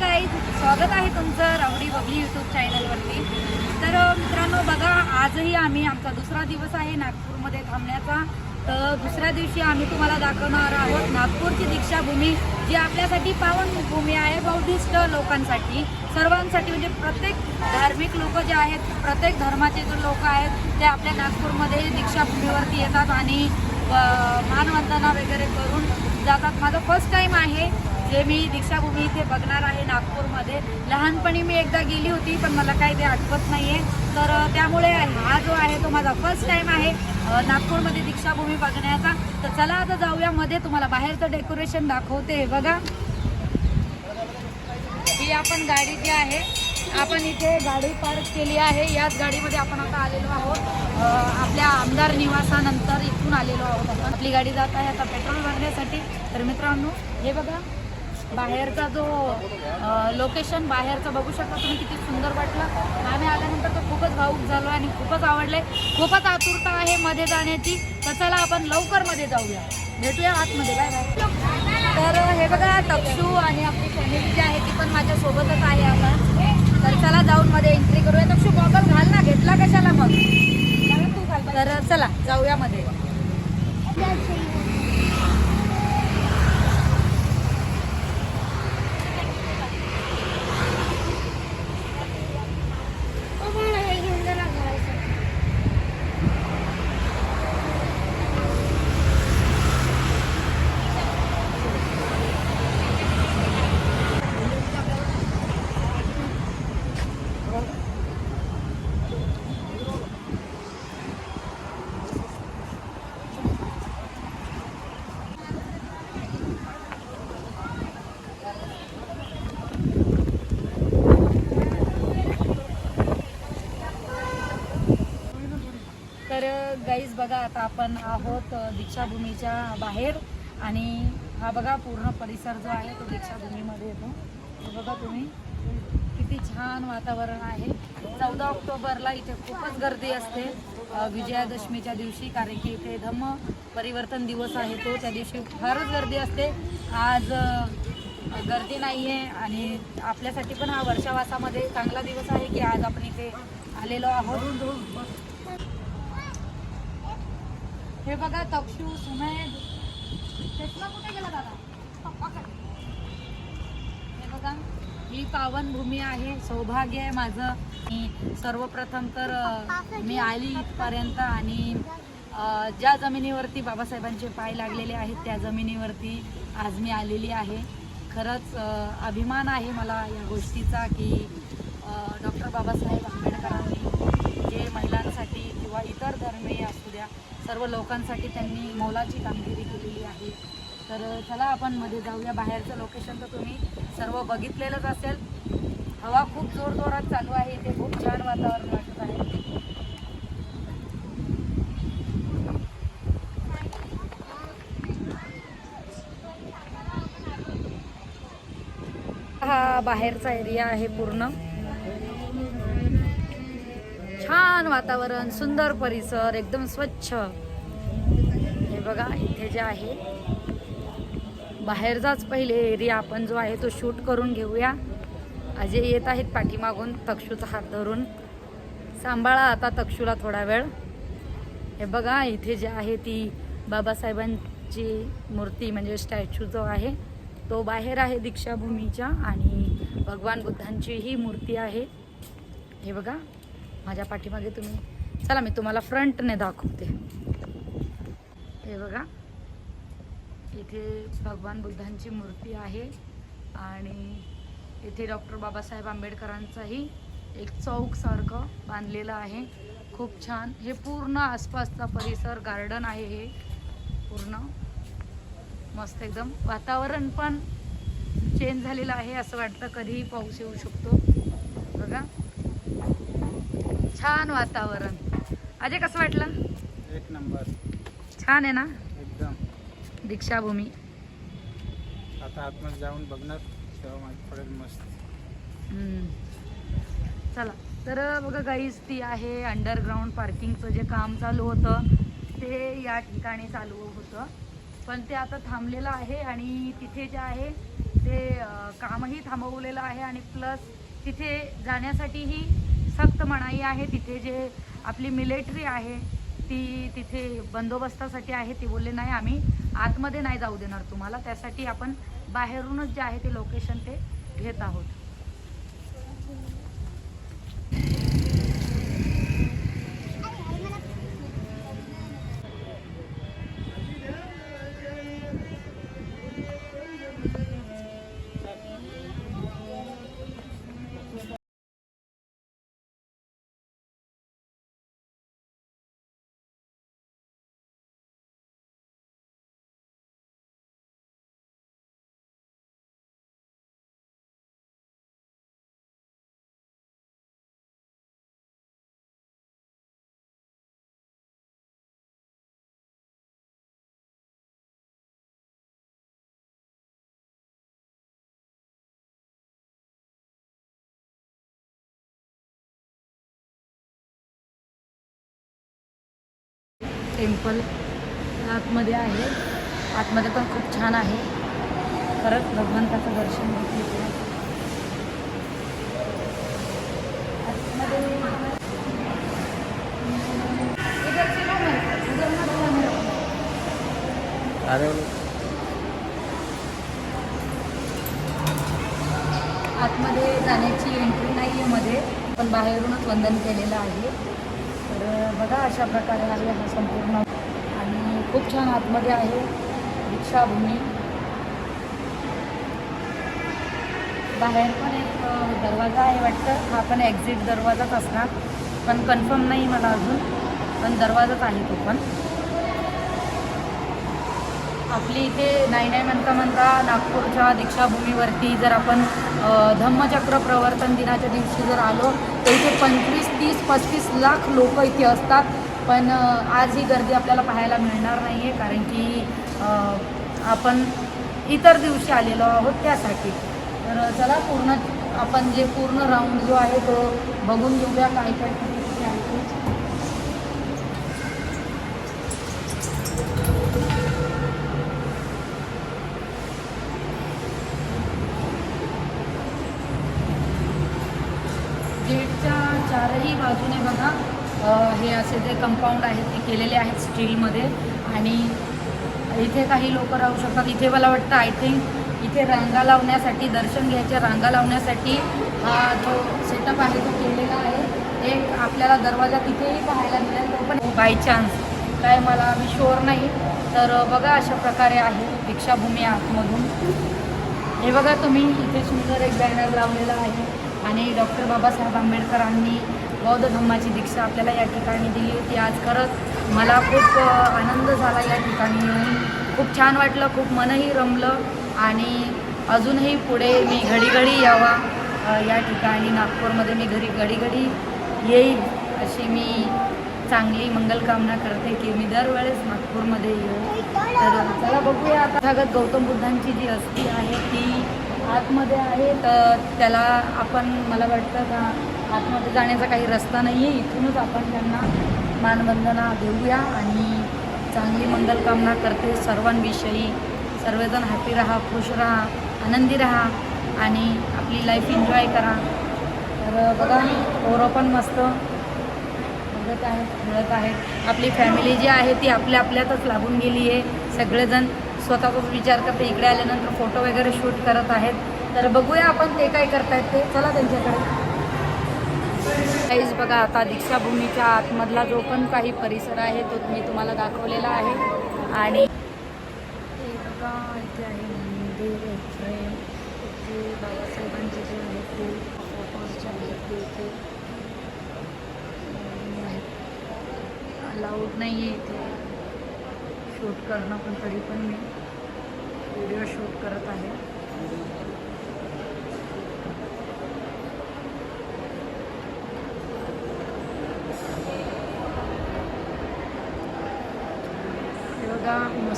Guys स्वागत आहे तुमचं रावडी बबली यूट्यूब चॅनलवरती तर मित्रांनो बघा आजही आम्ही आमचा दुसरा दिवस आहे नागपूरमध्ये थांबण्याचा. तर दुसऱ्या दिवशी आम्ही तुम्हाला दाखवणार आहोत नागपूरची दीक्षाभूमी जी आपल्यासाठी पावन भूमी आहे बौद्धिस्ट लोकांसाठी. सर्वांसाठी म्हणजे प्रत्येक धार्मिक लोक जे आहेत प्रत्येक धर्माचे जे लोक आहेत ते आपल्या नागपूरमध्ये दीक्षाभूमीवरती येतात आणि मानवंदना वगैरे करून जातात. माझं फर्स्ट टाईम आहे. जे मी दीक्षाभूमी इथे बघणार आहे नागपूरमध्ये. लहानपणी मी एकदा गेली होती पण मला काही ते आठवत नाही आहे तर त्यामुळे हा जो आहे तो माझा फर्स्ट टाईम आहे नागपूरमध्ये दीक्षाभूमी बघण्याचा. तर चला आता जाऊया मध्ये तुम्हाला बाहेरचं डेकोरेशन दाखवते बघा. ही आपण गाडी जी आहे आपण इथे गाडी पार्क केली आहे. याच गाडीमध्ये आपण आता आलेलो आहोत. आपल्या आमदार निवासानंतर इथून आलेलो आहोत आपण. आपली गाडी जात आहे आता पेट्रोल भरण्यासाठी. तर मित्रांनो हे बघा. बाहेरचा जो लोकेशन बाहेरचं बघू शकता तुम्ही किती सुंदर वाटलं. आम्ही आल्यानंतर तो खूपच भाऊक झालो आणि खूपच आवडले. खूपच आतुरता आहे मध्ये जाण्याची. तर चला आपण लवकरमध्ये जाऊया. भेटूया आतमध्ये. Bye bye. तर हे बघा तक्षू आणि आपली फॅमिली जी आहे ती पण माझ्यासोबतच आहे आता. तर चला जाऊन मध्ये एंट्री करूया. तक्षू गॉगल घाल ना. घेतला कशाला मग? तर चला जाऊया मध्ये. तर गाईज बघा आता आपण आहोत दीक्षाभूमीच्या बाहेर. आणि हा बघा पूर्ण परिसर जो आहे तो दीक्षाभूमीमध्ये येतो. बघा तुम्ही. किती छान वातावरण आहे. चौदा ऑक्टोबरला इथे खूपच गर्दी असते. विजयादशमीच्या दिवशी कारण की इथे धम्म परिवर्तन दिवस आहे तो. त्या दिवशी फारच गर्दी असते. आज गर्दी नाही आहे आणि आपल्यासाठी पण हा वर्षावासामध्ये चांगला दिवस आहे की आज आपण इथे आलेलो आहोत. हे बघा तक्षू सुमेध. चष्मा कुठे गेला दादा? हे बघा ही पावनभूमी आहे सौभाग्य आहे माझं. मी सर्वप्रथम तर मी आली इथपर्यंत आणि ज्या जमिनीवरती बाबासाहेबांचे पाय लागलेले आहेत त्या जमिनीवरती आज मी आलेली आहे. खरंच अभिमान आहे मला या गोष्टीचा की डॉक्टर बाबासाहेब आंबेडकरांनी किंवा इतर धर्मीय असू द्या सर्व लोकांसाठी त्यांनी मोलाची कामगिरी केलेली आहे. तर चला आपण मध्ये जाऊया. बाहेरचं लोकेशन तर तुम्ही सर्व बघितलेलंच असेल. हवा खूप जोरजोरात चालू आहे. इथे खूप छान वातावरण वाटत आहे. हा बाहेरचा एरिया आहे पूर्ण. छान वातावरण सुंदर परिसर एकदम स्वच्छ. हे बघा इथे जे आहे बाहेरचाच पहिले एरिया आपण जो आहे तो शूट करून घेऊया. अजय येत आहेत पाठीमागून तक्षूचा हात धरून. सांभाळा आता तक्षूला थोडा वेळ. हे बघा इथे जे आहे ती बाबासाहेबांची मूर्ती म्हणजे स्टॅच्यू जो आहे तो बाहेर आहे दीक्षाभूमीच्या आणि भगवान बुद्धांची ही मूर्ती आहे. हे बघा माझ्या पाठीमागे तुम्ही. चला मी तुम्हाला फ्रंटने दाखवते. हे बघा. इथे भगवान बुद्धांची मूर्ती आहे आणि इथे डॉक्टर बाबासाहेब आंबेडकरांचाही एक चौकसारखं बांधलेलं आहे. खूप छान. हे पूर्ण आसपासचा परिसर गार्डन आहे हे. पूर्ण मस्त एकदम वातावरण पण चेंज झालेलं आहे असं वाटतं. कधीही पाऊस येऊ शकतो. बघा. छान वातावरण. अजय कसं वाटलं? एक नंबर. छान आहे ना? एकदम. दीक्षाभूमी. आता आतमध्ये जाऊन बघणार तेव्हा माहिती पडेल मस्त. चला. तर बघा गाईज ती आहे अंडरग्राऊंड पार्किंगचं जे काम चालू होतं ते या ठिकाणी चालू होतं. पण ते आता थांबलेलं आहे आणि तिथे जे आहे ते कामही थांबवलेलं आहे आणि प्लस तिथे जाण्यासाठीही सक्त मनाई आहे. तिथे जे आपली मिलिटरी आहे ती तिथे बंदोबस्तासाठी आहे. ती बोलले नाही आम्ही आतमध्ये नाही जाऊ देणार तुम्हाला. त्यासाठी आपण बाहेरूनच जे आहे ते लोकेशन ते घेत आहोत. टेम्पल आतमध्ये आहे. आतमध्ये पण खूप छान आहे. खरंच भगवंताचं दर्शन घेतलं. अरे. आतमध्ये जाण्याची एंट्री नाही आहे मध्ये पण बाहेरूनच वंदन केलेलं आहे. बघा अशा प्रकारे आहे हा संपूर्ण आणि खूप छान आतमध्ये आहे दीक्षाभूमी. बाहेर पण एक दरवाजा आहे वाटतं. हा पण एक्झिट दरवाजाच असणार. पण कन्फर्म नाही मला अजून. पण दरवाजाच आहे तो पण. आपली इथे नाही नाही म्हणता म्हणता नागपूरच्या दीक्षाभूमीवरती जर आपण धम्मचक्र प्रवर्तन दिनाच्या दिवशी जर आलो तर इथे पंचवीस तीस पस्तीस लाख लोक इथे असतात. पण आज ही गर्दी आपल्याला पाहायला मिळणार नाही आहे कारण की आपण इतर दिवशी आलेलो आहोत त्यासाठी. तर चला पूर्ण आपण जे पूर्ण राऊंड जो आहे तो बघून घेऊया काय काय बाजूने बघा हे असे जे कंपाऊंड आहेत ते केलेले आहेत स्टीलमध्ये आणि इथे काही लोक राहू शकतात. इथे मला वाटतं आय थिंक इथे रांगा लावण्यासाठी दर्शन घ्यायच्या रांगा लावण्यासाठी हा जो सेटअप आहे तो केलेला आहे. एक आपल्याला दरवाजा तिथेही पाहायला मिळेल तो पण बाय चान्स काय मला मी शोर नाही. तर बघा अशा प्रकारे आहे दीक्षाभूमी आतमधून. हे बघा तुम्ही इथे सुंदर एक बॅनर लावलेला आहे. आणि डॉक्टर बाबासाहेब आंबेडकरांनी बौद्ध धम्माची दीक्षा आपल्याला या ठिकाणी दिली होती. आज खरंच मला खूप आनंद झाला या ठिकाणी येऊन. खूप छान वाटलं खूप मनही रमलं आणि अजूनही पुढे मी घडी घडी यावा या ठिकाणी नागपूरमध्ये मी घरी घडी घडी येईल अशी मी चांगली मंगलकामना करते की मी दरवेळेस नागपूरमध्ये येऊ. तर चला बघूया तथागत गौतम बुद्धांची जी अस्थी आहे ती आतमध्ये आहे. तर त्याला आपण मला वाटतं का आतमध्ये जाण्याचा काही रस्ता नाही आहे इथूनच आपण त्यांना मानवंदना देऊया आणि चांगली मंगलकामना करते. सर्वांविषयी सर्वजण हॅपी राहा खुश राहा आनंदी राहा आणि आपली लाईफ एन्जॉय करा. तर बघा पोरं पण मस्त बघत आहेत मिळत आहेत आपली फॅमिली जी आहे ती आपल्या आपल्यातच लागून गेली आहे. सगळेजण स्वतःचाच विचार करते. इकडे आल्यानंतर फोटो वगैरे शूट करत आहेत. तर बघूया आपण ते काय करतायत ते. चला त्यांच्याकडे. काहीच बघा आता दीक्षाभूमीच्या आतमधला जो पण काही परिसर आहे तो मी तुम्हाला दाखवलेला आहे. आणि हे बघा इथे आहे मंदिर एक फ्रेम इथे बाबासाहेबांचे जे आहे ते फोटोज जे आहेत ते इथे. अलाउड नाही आहे इथे. शूट करणं पण तरी पण मी. व्हिडिओ शूट करत आहे.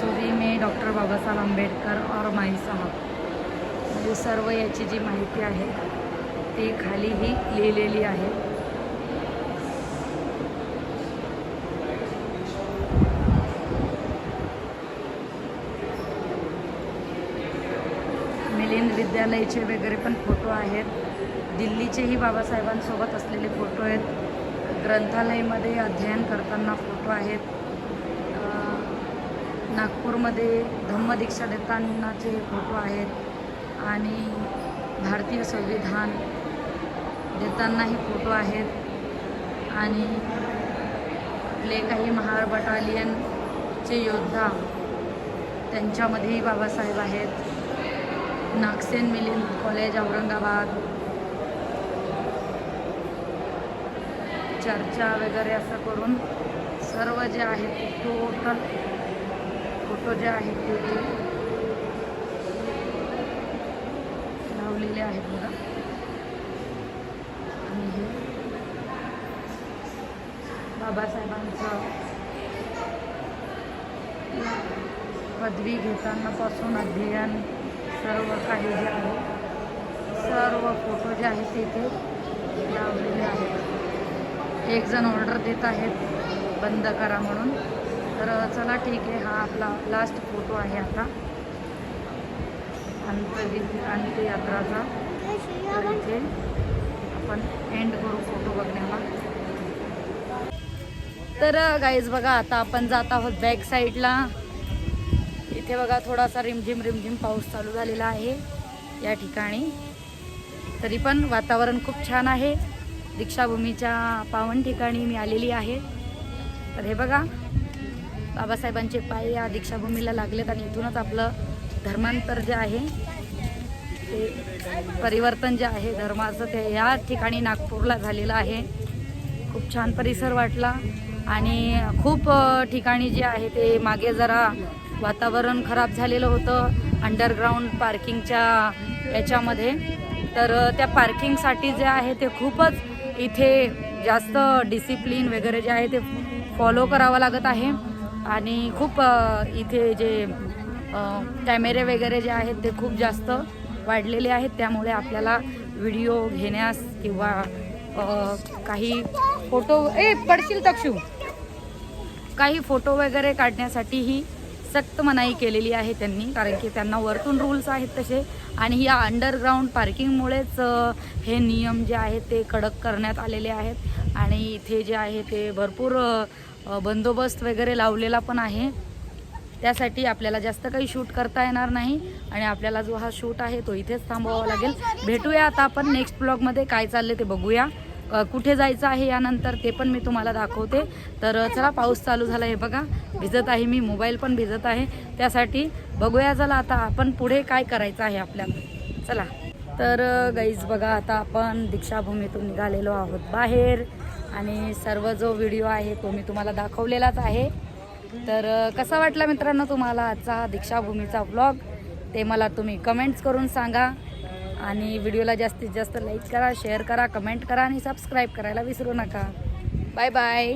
मसुरी मे डॉक्टर बाबासाहेब आंबेडकर और माई साहब म्हणजे सर्व याची जी माहिती आहे ती खालीही लिहिलेली आहे. मिलिंद विद्यालयाचे वगैरे पण फोटो आहेत. दिल्लीचेही बाबासाहेबांसोबत असलेले फोटो आहेत. ग्रंथालयमध्ये अध्ययन करताना फोटो आहेत. नागपूरमध्ये धम्मदीक्षा देतानाचे फोटो आहेत आणि भारतीय संविधान देतानाही फोटो आहेत. आणि आपले काही महार बटालियनचे योद्धा त्यांच्यामध्येही बाबासाहेब आहेत. नागसेन मिलिंद कॉलेज औरंगाबाद. चर्चा वगैरे असं करून सर्व जे आहेत टोटल फोटो जे आहेत ते लावलेले आहेत बघा. आणि हे बाबासाहेबांचं पदवी घेतानापासून अध्ययन सर्व काही जे आहे सर्व फोटो जे आहेत ते इथे लावलेले आहेत. एक जण ऑर्डर देत आहेत बंद करा म्हणून. तर चला ठीक आहे हा आपला लास्ट फोटो आहे आता. अंत अंत्ययात्राचा इथे आपण एंड करू फोटो बघण्याला. तर गाईज बघा आता आपण जात आहोत बॅक साईडला इथे बघा थोडासा रिमझिम रिमझिम पाऊस चालू झालेला आहे या ठिकाणी. तरी पण वातावरण खूप छान आहे. दीक्षाभूमीच्या पावन ठिकाणी मी आलेली आहे. तर हे बघा बाबासाहेबांचे पाय या दीक्षाभूमीला लागलेत आणि इथूनच आपलं धर्मांतर जे आहे ते परिवर्तन जे आहे धर्माचं ते या ठिकाणी नागपूरला झालेलं आहे. खूप छान परिसर वाटला आणि खूप ठिकाणी जे आहे ते मागे जरा वातावरण खराब झालेलं होतं अंडरग्राऊंड पार्किंगच्या याच्यामध्ये. तर त्या पार्किंगसाठी जे आहे ते खूपच इथे जास्त डिसिप्लिन वगैरे जे आहे ते फॉलो करावं लागत आहे. आणि खूप इथे जे कॅमेरे वगैरे जे आहेत ते खूप जास्त वाढलेले आहेत. त्यामुळे आपल्याला व्हिडिओ घेण्यास किंवा काही फोटो ए पडशील तक्षू काही फोटो वगैरे काढण्यासाठीही सक्त मनाई केलेली आहे त्यांनी कारण की त्यांना वरतून रूल्स आहेत तसे. आणि या अंडरग्राऊंड पार्किंगमुळेच हे नियम जे आहेत ते कडक करण्यात आलेले आहेत. आणि इथे जे आहे ते भरपूर बंदोबस्त वगैरे लावलेला पण आहे. त्यासाठी आपल्याला जास्त काही शूट करता येणार नाही आणि आपल्याला जो हा शूट आहे तो इथेच थांबवावा लागेल. भेटूया आता आपण नेक्स्ट ब्लॉगमध्ये काय चालले ते बघूया. कुठे जायचं आहे यानंतर ते पण मी तुम्हाला दाखवते. तर चला पाऊस चालू झाला हे बघा. भिजत आहे मी मोबाईल पण भिजत आहे. त्यासाठी बघूया चला आता आपण पुढे काय करायचं आहे आपल्याला चला. तर गाईज बघा आता आपण दीक्षाभूमीतून निघालेलो आहोत बाहेर आणि सर्व जो व्हिडिओ आहे तो मी तुम्हाला दाखवलेलाच आहे. तर कसा वाटला मित्रांनो तुम्हाला आजचा दीक्षाभूमीचा व्लॉग ते मला तुम्ही कमेंट्स करून सांगा आणि व्हिडिओला जास्तीत जास्त लाईक करा शेअर करा कमेंट करा आणि सबस्क्राईब करायला विसरू नका. Bye bye